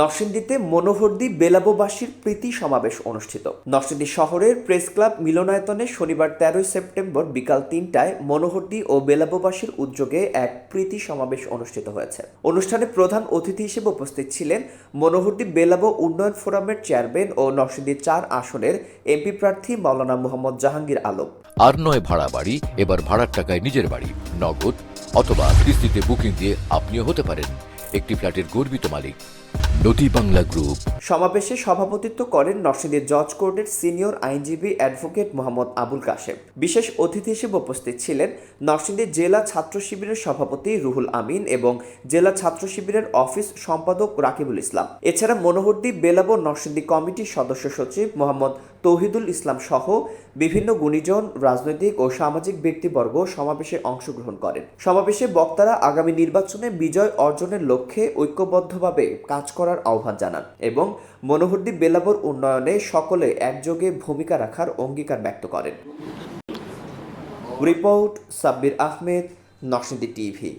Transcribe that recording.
নরসিংদীতে মনোহরদি বেলাবোবাসীর প্রীতি সমাবেশ অনুষ্ঠিত। নরসিংদী শহরের প্রেস ক্লাব মিলনায়তনে শনিবার তেরোই সেপ্টেম্বর বিকাল তিনটায় মনোহরদি ও বেলাবোবাসীর উদ্যোগে এক প্রীতি সমাবেশ অনুষ্ঠিত হয়েছে। অনুষ্ঠানে প্রধান অতিথি হিসেবে উপস্থিত ছিলেন মনোহরদি বেলাবো উন্নয়ন ফোরামের চেয়ারম্যান ও নরসিংদী চার আসনের এমপি প্রার্থী মাওলানা মোহাম্মদ জাহাঙ্গীর আলম। আর নয় ভাড়া বাড়ি, এবার ভাড়ার টাকায় নিজের বাড়ি, নগদ অথবা কিস্তিতে বুকিং দিয়ে আপনিও হতে পারেন। একটি ফ্ল্যাটের গর্বিত মালিক। নদী বাংলা গ্রুপ। সমাবেশে সভাপতিত্ব করেন নরসিংদী জজ কোর্টের সিনিয়র আইনজীবী অ্যাডভোকেট মোহাম্মদ আবুল কাশেম। বিশেষ অতিথি হিসেবে উপস্থিত ছিলেন নরসিংদী জেলা ছাত্র শিবিরের সভাপতি রুহুল আমিন এবং জেলা ছাত্র শিবিরের অফিস সম্পাদক রাকিবুল ইসলাম। এছাড়া মনোহরদ্বীপ বেলাবো নরসিংদী কমিটির সদস্য সচিব মোহাম্মদ তৌহিদুল ইসলাম সহ বিভিন্ন গুণীজন, রাজনৈতিক ও সামাজিক ব্যক্তিবর্গ সমাবেশে অংশগ্রহণ করেন। সমাবেশে বক্তারা আগামী নির্বাচনে বিজয় অর্জনের লক্ষ্যে ঐক্যবদ্ধভাবে কাজ করার আহ্বান জানান এবং মনোহরদ্বীপ বেলাবর উন্নয়নে সকলে একযোগে ভূমিকা রাখার অঙ্গীকার ব্যক্ত করেন। রিপোর্ট সাব্বির আহমেদ নকশিদি টিভি।